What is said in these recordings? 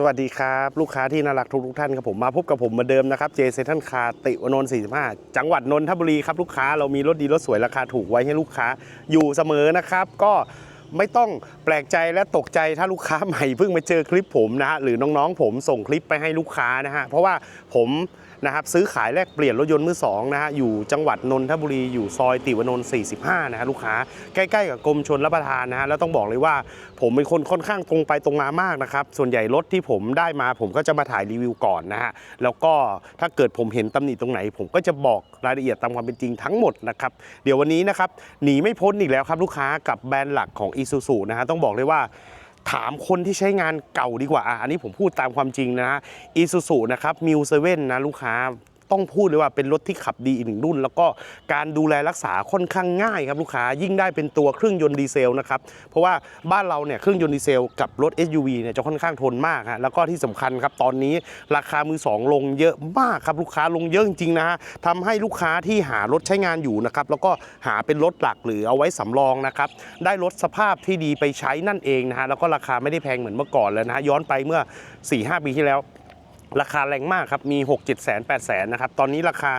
สวัสดีครับ ลูกค้าที่น่ารักทุกทุกๆท่านครับผมมาพบกับผมเหมือนเดิมนะครับเจเซทันคาติวนนท์45 จังหวัดนนทบุรีครับลูกค้าเรามีรถดีรถสวยราคาถูกไว้ให้ลูกค้าอยู่เสมอนะครับ ก็ไม่ต้องแปลกใจและตกใจถ้าลูกค้าใหม่เพิ่งมาเจอคลิปผมนะฮะหรือน้องๆผมส่งคลิปไปให้ลูกค้านะฮะเพราะว่าผม นะครับซื้อขายแลกเปลี่ยนรถยนต์มือสองนะฮะอยู่จังหวัดนนทบุรีอยู่ซอยติวนนท์45นะฮะลูกค้าใกล้ๆกับกรมชนรับประทานนะฮะแล้วต้องบอกเลยว่าผมเป็นคนค่อนข้างตรงไปตรงมามากนะครับส่วนใหญ่รถที่ผมได้มาผมก็จะมาถ่ายรีวิวก่อนนะฮะแล้วก็ถ้าเกิดผมเห็นตำหนิตรงไหน ผมก็จะบอกรายละเอียดตามความเป็นจริงทั้งหมดนะครับเดี๋ยววันนี้นะครับหนีไม่พ้นอีกแล้วครับลูกค้ากับแบรนด์หลักของ i s u z u นะฮะต้องบอกเลยว่า ถามคนที่ใช้งานเก่าดีกว่า อันนี้ผมพูดตามความจริงนะฮะอีซูซูนะครับมิวเซเว่นนะลูกค้า ต้องพูดเลยว่าเป็นรถที่ขับดีอีกหนึ่งรุ่น แล้วก็การดูแลรักษาค่อนข้างง่ายครับลูกค้ายิ่งได้เป็นตัวเครื่องยนต์ดีเซลนะครับเพราะว่าบ้านเราเนี่ยเครื่องยนต์ดีเซลกับรถ SUV เนี่ยจะค่อนข้างทนมากฮะแล้วก็ที่สำคัญครับตอนนี้ราคามือสองลงเยอะมากครับลูกค้าลงเยอะจริงๆนะฮะทำให้ลูกค้าที่หารถใช้งานอยู่นะครับแล้วก็หาเป็นรถหลักหรือเอาไว้สำรองนะครับได้รถสภาพที่ดีไปใช้นั่นเองนะฮะแล้วก็ราคาไม่ได้แพงเหมือนเมื่อก่อนแล้วนะฮะย้อนไปเมื่อ 4-5 ปีที่แล้ว ราคาแรงมากครับ มี 6 7แสน8แสนนะครับ ตอนนี้ราคา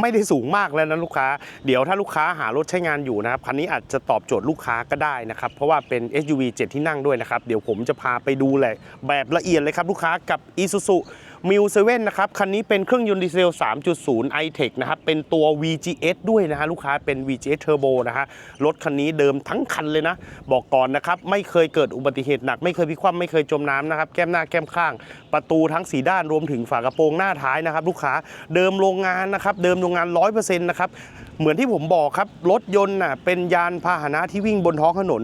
ไม่ได้สูงมากแล้วนะลูกค้า เดี๋ยวถ้าลูกค้าหารถใช้งานอยู่นะครับ คันนี้อาจจะตอบโจทย์ลูกค้าก็ได้นะครับ เพราะว่าเป็น SUV 7 ที่นั่งด้วยนะครับ เดี๋ยวผมจะพาไปดูเลยแบบละเอียดเลยครับลูกค้ากับ Isuzu m i l 7นนะครับ คันนี้เป็นเครื่องยนต์ดีเซล 3.0 i-Tech นะครับ เป็นตัว VGS ด้วยนะฮะลูกค้าเป็น VGS Turbo นะฮะ รถคันนี้เดิมทั้งคันเลยนะ บอกก่อนนะครับ ไม่เคยเกิดอุบัติเหตุหนัก ไม่เคยพิกคว่ำไม่เคยจมน้ำนะครับ แก้มหน้าแก้มข้าง ประตูทั้งสีด้านรวมถึงฝากระโปรงหน้าท้ายนะครับ ลูกค้าเดิมโรงงานนะครับ เดิมโรงงาน 100%นะครับเหมือนที่ผมบอกครับรถยนต์น่ะเป็นยานพาหนะที่วิ่งบนท้องถนน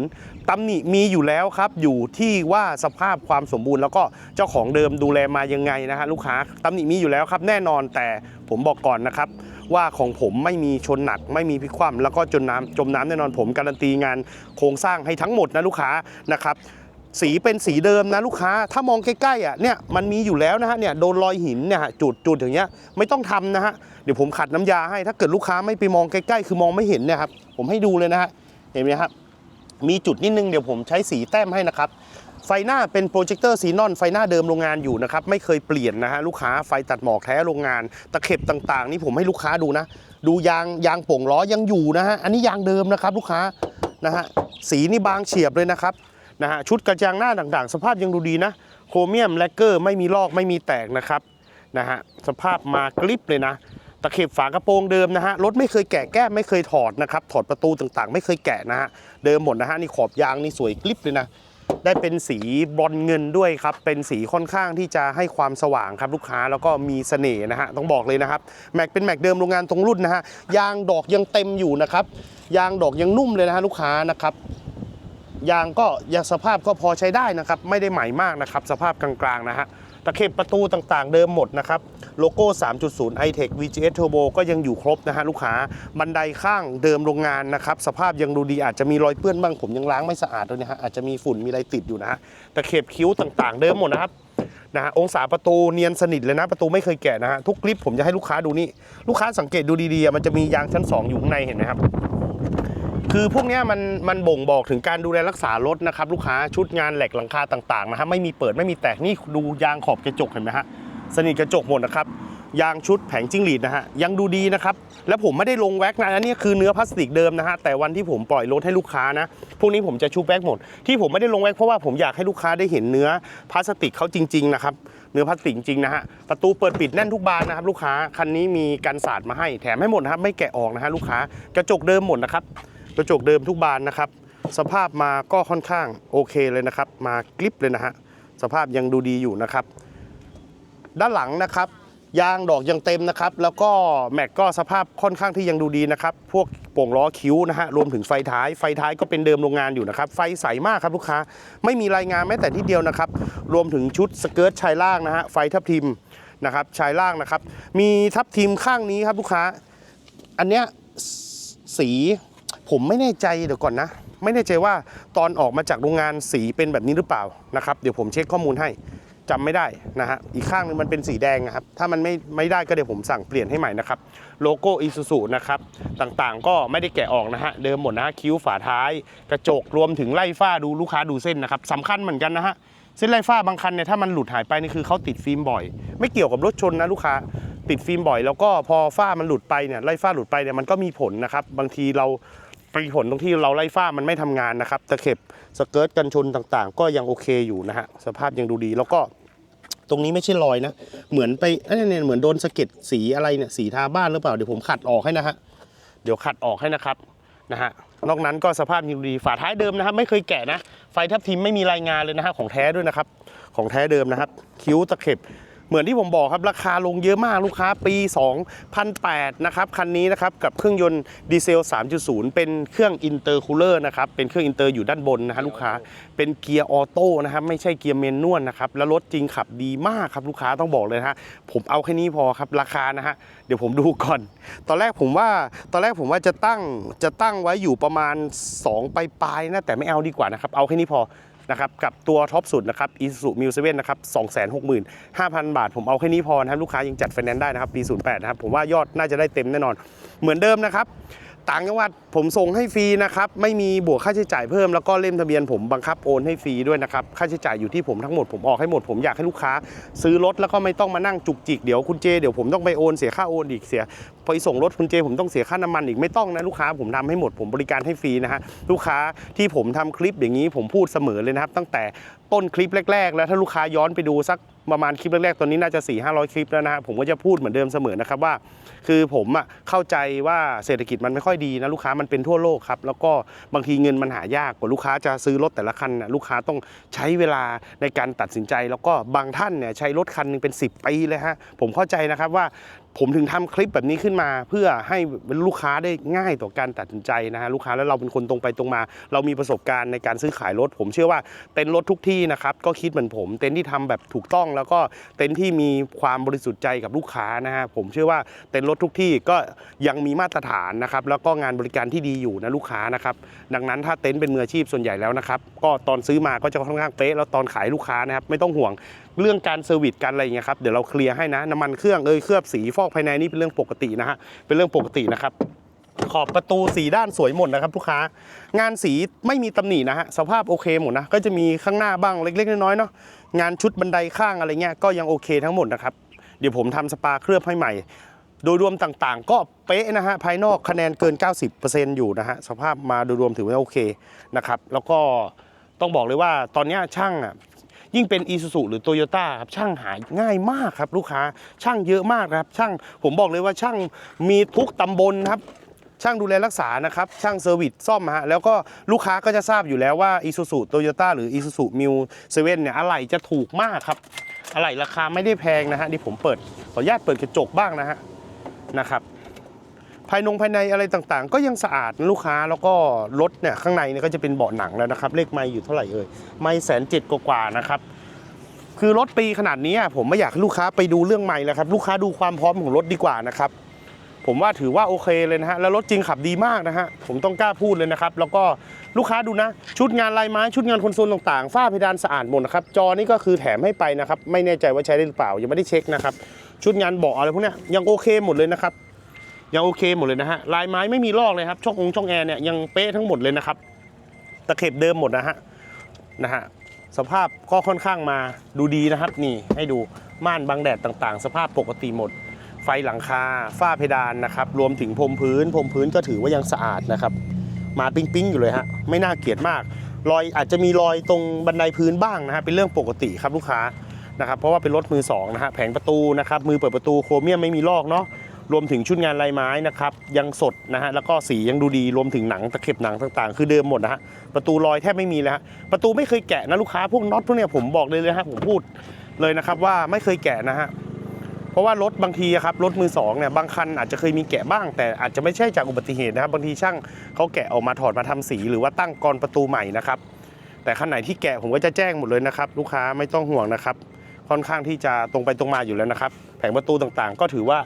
ตำหนิมีอยู่แล้วครับอยู่ที่ว่าสภาพความสมบูรณ์ แล้วก็เจ้าของเดิมดูแลมายังไงนะฮะลูกค้าตำหนิมีอยู่แล้วครับ แน่นอนแต่ผมบอกก่อนนะครับว่าของผมไม่มีชนหนัก ไม่มีพิคว่ำแล้วก็จนน้ำจมน้ำแน่นอนผมการันตีงานโครงสร้างให้ทั้งหมดนะลูกค้านะครับสีเป็นสีเดิมนะลูกค้า ถ้ามองใกล้ๆอะเนี่ยมันมีอยู่แล้วนะฮะเนี่ยโดนรอยหินเนี่ยจุดจุดอย่างเงี้ยไม่ต้องทำนะฮะเดี๋ยวผมขัดน้ำยาให้ถ้าเกิดลูกค้าไม่ไปมองใกล้ๆ คือมองไม่เห็นเนี่ยครับผมให้ดูเลยนะฮะเห็นไหมครับ มีจุดนิดนึงเดี๋ยวผมใช้สีแต้มให้นะครับ ไฟหน้าเป็นโปรเจคเตอร์ซีนอนไฟหน้าเดิมโรงงานอยู่นะครับ ไม่เคยเปลี่ยนนะฮะลูกค้าไฟตัดหมอกแท้โรงงาน ตะเข็บต่างๆ นี่ผมให้ลูกค้าดูนะ ดูยางยางโป่งล้อยังอยู่นะฮะอันนี้ยางเดิมนะครับลูกค้านะฮะสีนี่บางเฉียบเลยนะครับนะฮะชุดกระจังหน้าต่างๆ สภาพยังดูดีนะโครเมียมแลกเกอร์ไม่มีลอกไม่มีแตกนะครับนะฮะสภาพมากริปเลยนะ ตะเข็บฝากระโปรงเดิมนะฮะรถไม่เคยแกะแก้ไม่เคยถอดนะครับถอดประตูต่างๆ ไม่เคยแกะนะฮะเดิมหมดนะฮะนี่ขอบยางนี่สวยกริบเลยนะได้เป็นสีบอนเงินด้วยครับ เป็นสีค่อนข้างที่จะให้ความสว่างครับลูกค้าแล้วก็มีเสน่ห์นะฮะต้องบอกเลยนะครับแม็กเป็นแม็กเดิมโรงงานตรงรุ่นนะฮะยางดอกยังเต็มอยู่นะครับยางดอกยังนุ่มเลยนะฮะลูกค้านะครับยางก็ยางสภาพก็พอใช้ได้นะครับ ไม่ได้ใหม่มากนะครับ สภาพกลางๆนะฮะ ตะเข็บประตูต่างๆ เดิมหมดนะครับ โลโก้ 3.0 i-Tech VGS Turbo ก็ยังอยู่ครบนะฮะลูกค้า บันไดข้างเดิมโรงงานนะครับ สภาพยังดูดีอาจจะมีรอยเปื้อนบ้างผมยังล้างไม่สะอาดเลยนะฮะอาจจะมีฝุ่นมีอะไรติดอยู่นะฮะตะเข็บคิ้วต่างๆ เดิมหมดนะครับนะฮะองศาประตูเนียนสนิทเลยนะ ประตูไม่เคยแกะนะฮะทุกคลิปผมจะให้ลูกค้าดูนี่ลูกค้าสังเกตดูดีๆมันจะมียางชั้นสองอยู่ข้างในเห็นไหมครับ คือพวกนี้มันมันบ่งบอกถึงการดูแลรักษารถนะครับลูกค้าชุดงานแหลกหลังคาต่างๆนะฮะไม่มีเปิดไม่มีแตกนี่ดูยางขอบกระจกเห็นไหมฮะสนิทกระจกหมดนะครับยางชุดแผงจิ้งหรีดนะฮะยังดูดีนะครับแล้วผมไม่ได้ลงแว็กนะอันนี้คือเนื้อพลาสติกเดิมนะฮะแต่วันที่ผมปล่อยรถให้ลูกค้านะพวกนี้ผมจะชุบแว็กหมด ที่ผมไม่ได้ลงแว็กเพราะว่าผมอยากให้ลูกค้าได้เห็นเนื้อพลาสติกเขาจริงๆนะครับเนื้อพลาสติกจริงนะฮะประตูเปิดปิดแน่นทุกบานนะครับลูกค้าคันนี้มีกันสาดมาให้แถมให้หมดนะครับไม่แกะออกนะฮะลูกค้ากระจกเดิมหมดนะครับ กระจกเดิมทุกบานนะครับ สภาพมาก็ค่อนข้างโอเคเลยนะครับ มากริปเลยนะฮะสภาพยังดูดีอยู่นะครับ ด้านหลังนะครับยางดอกยังเต็มนะครับ แล้วก็แม็กก็สภาพค่อนข้างที่ยังดูดีนะครับ พวกโป่งล้อคิ้วนะฮะรวมถึงไฟท้ายไฟท้ายก็เป็นเดิมโรงงานอยู่นะครับ ไฟใสมากครับลูกค้า ไม่มีรายงานแม้แต่ที่เดียวนะครับ รวมถึงชุดสเกิร์ตชายล่างนะฮะไฟทับทิมนะครับชายล่างนะครับ มีทับทิมข้างนี้ครับลูกค้า อันเนี้ยสี ผมไม่แน่ใจเดี๋ยวก่อนนะ ไม่แน่ใจว่าตอนออกมาจากโรงงานสีเป็นแบบนี้หรือเปล่านะครับ เดี๋ยวผมเช็คข้อมูลให้จำไม่ได้นะฮะ อีกข้างหนึงมันเป็นสีแดงนะครับ ถ้ามันไม่ไม่ได้ก็เดี๋ยวผมสั่งเปลี่ยนให้ใหม่นะครับ โลโก้อีซูซูนะครับ ต่างๆก็ไม่ได้แกะออกนะฮะ เดิมหมดนะฮะ คิ้วฝาท้าย กระจกรวมถึงไล่ฝ้าดูลูกค้าดูเส้นนะครับสำคัญเหมือนกันนะฮะ เส้นไล่ฝ้าบางคันเนี่ยถ้ามันหลุดหายไปนี่คือเขาติดฟิล์มบ่อย ไม่เกี่ยวกับรถชนนะลูกค้า ติดฟิล์มบ่อย แล้วก็พอฝ้ามันหลุดไปเนี่ย ไล่ฝ้าหลุดไปเนี่ยมันก็มีผลนะครับ บางทีเรา มีผลตรงที่เราไล่ฝ้ามันไม่ทำงานนะครับตะเข็บสเกิร์ตกันชนต่างๆ ก็ยังโอเคอยู่นะฮะสภาพยังดูดีแล้วก็ตรงนี้ไม่ใช่รอยนะ เหมือนไปเอ้ยเนี่ยเหมือนโดนสะเก็ดสีอะไรเนี่ยสีทาบ้านหรือเปล่าเดี๋ยวผมขัดออกให้นะฮะเดี๋ยวขัดออกให้นะครับนะฮะนอกนั้นก็สภาพยังดีฝาท้ายเดิมนะครับ ไม่เคยแกะนะ ไฟทับทิมไม่มีรายงานเลยนะฮะของแท้ด้วยนะครับ ของแท้เดิมนะครับ คิ้วตะเข็บ เหมือนที่ผมบอกครับราคาลงเยอะมากลูกค้าปี 2008 นะครับ คันนี้นะครับกับเครื่องยนต์ดีเซล 3.0 เป็นเครื่องอินเตอร์คูลเลอร์นะครับ เป็นเครื่องอินเตอร์อยู่ด้านบนนะฮะลูกค้าเป็นเกียร์ออโต้นะครับ ไม่ใช่เกียร์เมนนวลนะครับ แล้วรถจริงขับดีมากครับลูกค้าต้องบอกเลยฮะผมเอาแค่นี้พอครับราคานะฮะเดี๋ยวผมดูก่อน ตอนแรกผมว่าตอนแรกผมว่าจะตั้งจะตั้งไว้อยู่ประมาณ2ปลายๆนะแต่ไม่เอาดีกว่านะครับเอาแค่นี้พอ นะครับกับตัวท็อปสุดนะครับ Isuzu m u 7นนะครับ265,000บาท ผมเอาแค่นี้พอนะครับลูกค้ายังจัดไฟแนนซ์ได้นะครับปี08นะครับผมว่ายอดน่าจะได้เต็มแน่นอน เหมือนเดิมนะครับต่างจังหวัดผมส่งให้ฟรีนะครับไม่มีบวกค่าใช้จ่ายเพิ่มแล้วก็เล่มทะเบียนผมบังคับโอนให้ฟรีด้วยนะครับค่าใช้จ่ายอยู่ที่ผมทั้งหมดผมออกให้หมดผมอยากให้ลูกค้า ซื้อรถแล้วก็ไม่ต้องมานั่งจุกจิกเดี๋ยวคุณเจเดี๋ยวผมต้องไปโอนเสียค่าโอนอีกเสีย พอส่งรถคุณเจผมต้องเสียค่าน้ำมันอีกไม่ต้องนะลูกค้าผมทำให้หมดผมบริการให้ฟรีนะฮะลูกค้าที่ผมทำคลิปอย่างนี้ผมพูดเสมอเลยนะครับ ตั้งแต่ต้นคลิปแรก ๆ แล้วถ้าลูกค้าย้อนไปดูสักประมาณคลิปแรกๆ ตอนนี้น่าจะ 4 5 0 0 คลิปแล้วนะฮะผมก็จะพูดเหมือนเดิมเสมอนะครับว่า คือผมอะเข้าใจว่าเศรษฐกิจมันไม่ค่อยดีนะลูกค้ามันเป็นทั่วโลกครับแล้วก็บางทีเงินมันหายากกว่าลูกค้าจะซื้อรถแต่ละคันนะลูกค้าต้องใช้เวลาในการตัดสินใจ แล้วก็บางท่านเนี่ยใช้รถคันหนึงเป็น 10ปีเลยฮะผมเข้าใจนะครับว่า ผมถึงทำคลิปแบบนี้ขึ้นมา เพื่อให้ลูกค้าได้ง่ายต่อการตัดสินใจนะฮะลูกค้าแล้วเราเป็นคนตรงไปตรงมา เรามีประสบการณ์ในการซื้อขายรถ ผมเชื่อว่าเต็นท์รถทุกที่นะครับก็คิดเหมือนผม เต็นท์ที่ทำแบบถูกต้อง แล้วก็เต็นท์ที่มีความบริสุทธิ์ใจกับลูกค้านะฮะผมเชื่อว่าเต็นท์รถทุกที่ก็ยังมีมาตรฐานนะครับแล้วก็งานบริการที่ดีอยู่นะลูกค้านะครับดังนั้นถ้าเต็นท์เป็นมืออาชีพส่วนใหญ่แล้วนะครับก็ตอนซื้อมาก็จะค่อนข้างเป๊ะแล้วตอนขายลูกค้านะครับไม่ต้องห่วง เรื่องการเซอร์วิสการอะไรอย่างเงี้ยครับเดี๋ยวเราเคลียร์ให้นะน้ำมันเครื่องเอ้ยเคลือบสีฟอกภายในนี่เป็นเรื่องปกตินะฮะเป็นเรื่องปกตินะครับขอบประตูสีด้านสวยหมดนะครับลูกค้างานสีไม่มีตำหนินะฮะสภาพโอเคหมดนะก็จะมีข้างหน้าบ้างเล็กๆน้อยๆเนาะงานชุดบันไดข้างอะไรเงี้ยก็ยังโอเคทั้งหมดนะครับเดี๋ยวผมทำสปาเคลือบให้ใหม่ โดยรวมต่างๆ ก็เป๊ะนะฮะภายนอกคะแนนเกิน 90%อยู่นะฮะสภาพมาโดยรวมถือว่าโอเคนะครับแล้วก็ต้องบอกเลยว่าตอนนี้ช่างอะ ยิ่งเป็น i s u z u หรือ Toyota ครับช่างหายง่ายมากครับลูกค้าช่างเยอะมากครับ ช่างผมบอกเลยว่าช่างมีทุกตำบลครับช่างดูแลรักษานะครับ ช่างเซอร์วิสซ่อมฮะแล้วก็ลูกค้าก็จะทราบอยู่แล้วว่า i s u z u Toyota หรือ i s u z u m u 7เนี่ยอะไหล่จะถูกมากครับอะไหล่ราคาไม่ได้แพงนะฮะที่ผมเปิดขออนุญาตเปิดกระจกบ้างนะฮะนะครับ ภายนงภายในอะไรต่างๆ ก็ยังสะอาดลูกค้าแล้วก็รถเนี่ยข้างในเนี่ยก็จะเป็นเบาะหนังแล้วนะครับ เลขไม้อยู่เท่าไหร่เอ่ยไม่แสนเจ็ดกว่าๆนะครับคือรถปีขนาดนี้ผมไม่อยากให้ลูกค้าไปดูเรื่องใหม่แล้วครับลูกค้าดูความพร้อมของรถดีกว่านะครับผมว่าถือว่าโอเคเลยนะฮะแล้วรถจริงขับดีมากนะฮะผมต้องกล้าพูดเลยนะครับ แล้วก็ลูกค้าดูนะ ชุดงานลายไม้ชุดงานคอนโซลต่างๆฝ้าเพดานสะอาดหมดนะครับจอนี่ก็คือแถมให้ไปนะครับ ไม่แน่ใจว่าใช้ได้หรือเปล่ายังไม่ได้เช็คนะครับ ชุดงานเบาะอะไรพวกเนี้ยยังโอเคหมดเลยนะครับ ยังโอเคหมดเลยนะฮะลายไม้ไม่มีลอกเลยครับ ช่ององช่องแอร์เนี่ยยังเป๊ะทั้งหมดเลยนะครับ ตะเข็บเดิมหมดนะฮะนะฮะสภาพก็ค่อนข้างมาดูดีนะครับ นี่ให้ดูม่านบังแดดต่างๆ สภาพปกติหมด ไฟหลังคาฝ้าเพดานนะครับ รวมถึงพรมพื้นพรมพื้นก็ถือว่ายังสะอาดนะครับ มาปิ๊งๆอยู่เลยฮะไม่น่าเกลียดมาก รอยอาจจะมีรอยตรงบันไดพื้นบ้างนะฮะเป็นเรื่องปกติครับลูกค้านะครับเพราะว่าเป็นรถมือสองนะฮะแผงประตูนะครับมือเปิดประตูโครเมียมไม่มีลอกเนาะ รวมถึงชุดงานลายไม้นะครับยังสดนะฮะแล้วก็สียังดูดีรวมถึงหนังตะเข็บหนังต่างๆ คือเดิมหมดนะฮะประตูรอยแทบไม่มีเลยฮะประตูไม่เคยแกะนะลูกค้าพวกน็อตพวกเนี้ยผมบอกเลยเลยฮะผมพูดเลยนะครับว่าไม่เคยแกะนะฮะเพราะว่ารถบางทีครับรถมือสองเนี่ยบางคันอาจจะเคยมีแกะบ้าง แต่อาจจะไม่ใช่จากอุบัติเหตุนะครับบางทีช่างเขาแกะออกมาถอดมาทำสี หรือว่าตั้งกรประตูใหม่นะครับแต่คันไหนที่แกะผมก็จะแจ้งหมดเลยนะครับ ลูกค้าไม่ต้องห่วงนะครับ ค่อนข้างที่จะตรงไปตรงมาอยู่แล้วนะครับ แผงประตูต่างๆ ก็ถือว่า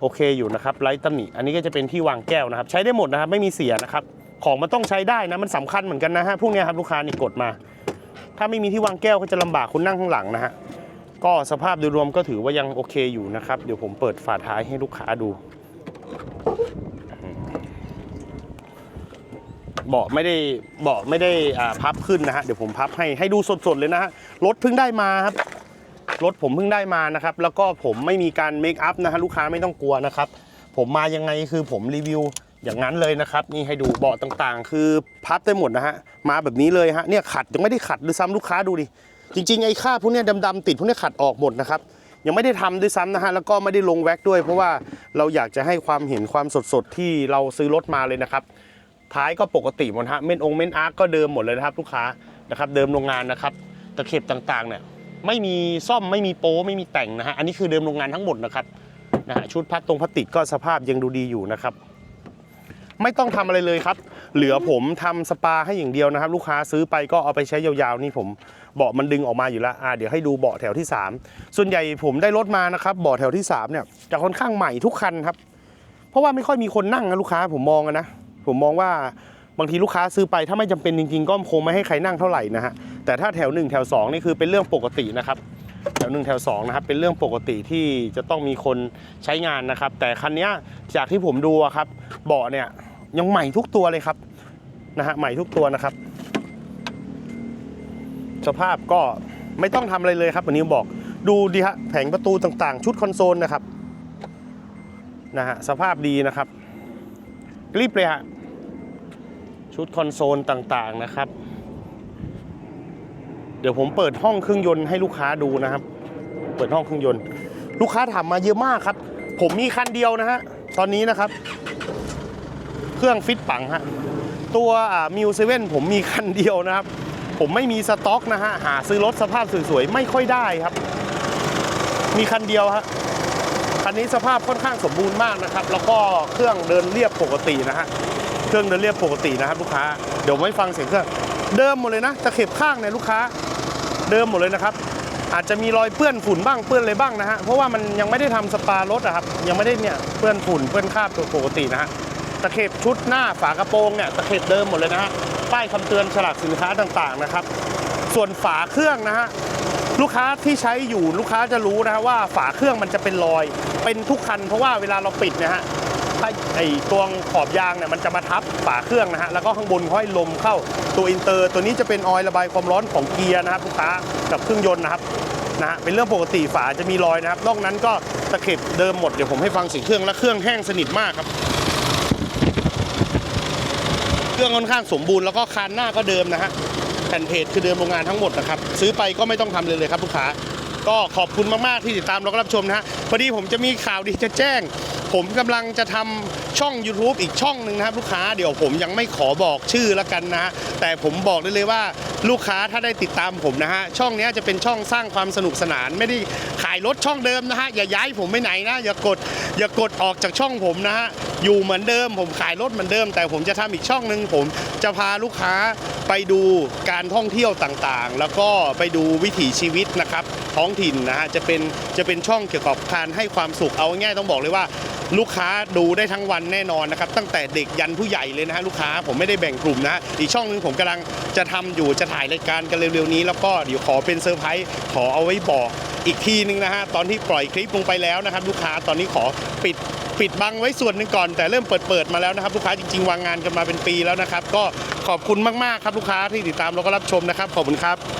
โอเคอยู่นะครับไร้ตำหนิอันนี้ก็จะเป็นที่วางแก้วนะครับ ใช้ได้หมดนะครับไม่มีเสียนะครับ ของมันต้องใช้ได้นะมันสำคัญเหมือนกันนะฮะพวกเนี้ยครับลูกค้านี่กดมา ถ้าไม่มีที่วางแก้วก็จะลำบากคุณนั่งข้างหลังนะฮะก็สภาพโดยรวมก็ถือว่ายังโอเคอยู่นะครับ เดี๋ยวผมเปิดฝาท้ายให้ลูกค้าดูเบาะไม่ได้เบาะไม่ได้อ่าพับขึ้นนะฮะเดี๋ยวผมพับให้ให้ดูสดๆเลยนะฮะรถเพิ่งได้มาครับ รถผมเพิ่งได้มานะครับ แล้วก็ผมไม่มีการเมคอัพนะฮะลูกค้าไม่ต้องกลัวนะครับ ผมมายังไงคือผมรีวิวอย่างนั้นเลยนะครับ นี่ให้ดูเบาะต่างๆ คือพับได้หมดนะฮะมาแบบนี้เลยฮะเนี่ยขัดยังไม่ได้ขัดด้วยซ้ำลูกค้าดูดิจริงๆไอ้ค่าพวกเนี้ยดำๆติดพวกเนี้ยขัดออกหมดนะครับยังไม่ได้ทำด้วยซ้ำนะฮะแล้วก็ไม่ได้ลงแว็กด้วย เพราะว่าเราอยากจะให้ความเห็นความสดๆที่เราซื้อรถมาเลยนะครับ ท้ายก็ปกติหมดฮะเมนองเมนอาร์ก็เดิมหมดเลยนะครับลูกค้านะครับเดิมโรงงานนะครับตะเข็บต่างๆเนี่ย ไม่มีซ่อมไม่มีโป้ไม่มีแต่งนะฮะอันนี้คือเดิมโรงงานทั้งหมดนะครับนะฮะชุดพลาสตรงพลาสติกก็สภาพยังดูดีอยู่นะครับ ไม่ต้องทำอะไรเลยครับ เหลือผมทำสปาให้อย่างเดียวนะครับ ลูกค้าซื้อไปก็เอาไปใช้ยาวๆนี่ผมเบาะมันดึงออกมาอยู่แล้วอ่าเดี๋ยวให้ดูเบาะแถวที่ 3 ส่วนใหญ่ผมได้รถมานะครับเบาะแถวที่3เนี่ยจะค่อนข้างใหม่ทุกคันครับ เพราะว่าไม่ค่อยมีคนนั่งนะลูกค้าผมมองนะผมมองว่าบางทีลูกค้าซื้อไปถ้าไม่จำเป็นจริงๆก็คงไม่ให้ใครนั่งเท่าไหร่นะฮะ แต่ถ้าแถว 1 แถว 2 นี่คือเป็นเรื่องปกตินะครับ แถว 1 แถว 2 นะครับ เป็นเรื่องปกติที่จะต้องมีคนใช้งานนะครับ แต่คันนี้จากที่ผมดูครับเบาะเนี่ยยังใหม่ทุกตัวเลยครับนะฮะใหม่ทุกตัวนะครับ สภาพก็ไม่ต้องทำอะไรเลยครับวันนี้บอกดูดิฮะแผงประตูต่างๆ ชุดคอนโซลนะครับนะฮะสภาพดีนะครับรีบเลยฮะชุดคอนโซลต่างๆนะครับ เดี๋ยวผมเปิดห้องเครื่องยนต์ให้ลูกค้าดูนะครับ เปิดห้องเครื่องยนต์ ลูกค้าถามมาเยอะมากครับ ผมมีคันเดียวนะฮะตอนนี้นะครับ เครื่องฟิตปังฮะตัวมิวเซเว่นผมมีคันเดียวนะครับ ผมไม่มีสต็อกนะฮะหาซื้อรถสภาพสวยๆไม่ค่อยได้ครับ มีคันเดียวฮะคันนี้สภาพค่อนข้างสมบูรณ์มากนะครับ แล้วก็เครื่องเดินเรียบปกตินะฮะเครื่องเดินเรียบปกตินะครับ ลูกค้าเดี๋ยวไม่ฟังเสียงเครื่องเดิมหมดเลยนะตะเข็บข้างเนี่ยลูกค้า เดิมหมดเลยนะครับ อาจจะมีรอยเปื้อนฝุ่นบ้างเปื้อนอะไรบ้างนะฮะเพราะว่ามันยังไม่ได้ทำสปารถอะครับยังไม่ได้เนี่ยเปื้อนฝุ่นเปื้อนคราบตัวปกตินะฮะตะเข็บชุดหน้าฝากระโปรงเนี่ยตะเข็บเดิมหมดเลยนะฮะป้ายคำเตือนฉลากสินค้าต่างๆนะครับ ส่วนฝาเครื่องนะฮะลูกค้าที่ใช้อยู่ลูกค้าจะรู้นะฮะว่าฝาเครื่องมันจะเป็นรอย เป็นทุกคันเพราะว่าเวลาเราปิดนะฮะ ไอ้ไอตัวขอบยางเนี่ยมันจะมาทับฝาเครื่องนะฮะแล้วก็ข้างบนค่อยลมเข้าตัวอินเตอร์ ตัวนี้จะเป็นออยล์ระบายความร้อนของเกียร์นะครับลูกค้ากับเครื่องยนต์นะครับนะฮะเป็นเรื่องปกติฝาจะมีรอยนะครับ นอกนั้นก็ตะเข็บเดิมหมดเดี๋ยวผมให้ฟังเสียงเครื่องและเครื่องแห้งสนิทมากครับเครื่องค่อนข้างสมบูรณ์แล้วก็คานหน้าก็เดิมนะฮะแผ่นเพจคือเดิมโรงงานทั้งหมดนะครับซื้อไปก็ไม่ต้องทำเลยเลยครับลูกค้าก็ขอบคุณมาก ๆ ที่ติดตามแล้วก็รับชมนะฮะพอดีผมจะมีข่าวดีจะแจ้ง ผมกำลังจะทำช่อง YouTube อีกช่องหนึ่งนะครับลูกค้าเดี๋ยวผมยังไม่ขอบอกชื่อแล้วกันนะฮะแต่ผมบอกได้เลยว่าลูกค้าถ้าได้ติดตามผมนะฮะช่องนี้จะเป็นช่องสร้างความสนุกสนาน ไม่ได้ขายรถช่องเดิมนะฮะอย่าย้ายผมไปไหนนะอย่ากดอย่ากดออกจากช่องผมนะฮะอยู่เหมือนเดิม ผมขายรถเหมือนเดิม แต่ผมจะทำอีกช่องหนึ่งผมจะพาลูกค้าไปดูการท่องเที่ยวต่างๆ แล้วก็ไปดูวิถีชีวิตนะครับท้องถิ่นนะฮะจะเป็นจะเป็นช่องเกี่ยวกับการให้ความสุขเอาง่ายๆต้องบอกเลยว่า ลูกค้าดูได้ทั้งวันแน่นอนนะครับตั้งแต่เด็กยันผู้ใหญ่เลยนะฮะลูกค้าผมไม่ได้แบ่งกลุ่มนะฮะอีกช่องหนึงผมกำลังจะทำอยู่จะถ่ายรายการกันเร็วๆนี้ แล้วก็เดี๋ยวขอเป็นเซอร์ไพรส์ขอเอาไว้บอกอีกทีนึงนะฮะตอนที่ปล่อยคลิปลงไปแล้วนะครับ ลูกค้าตอนนี้ขอปิดปิดบังไว้ส่วนหนึ่งก่อนแต่เริ่มเปิดเปิดมาแล้วนะครับ ลูกค้าจริง ๆ วางงานกันมาเป็นปีแล้วนะครับ ก็ขอบคุณมากๆครับลูกค้าที่ติดตามแล้วก็รับชมนะครับ ขอบคุณครับ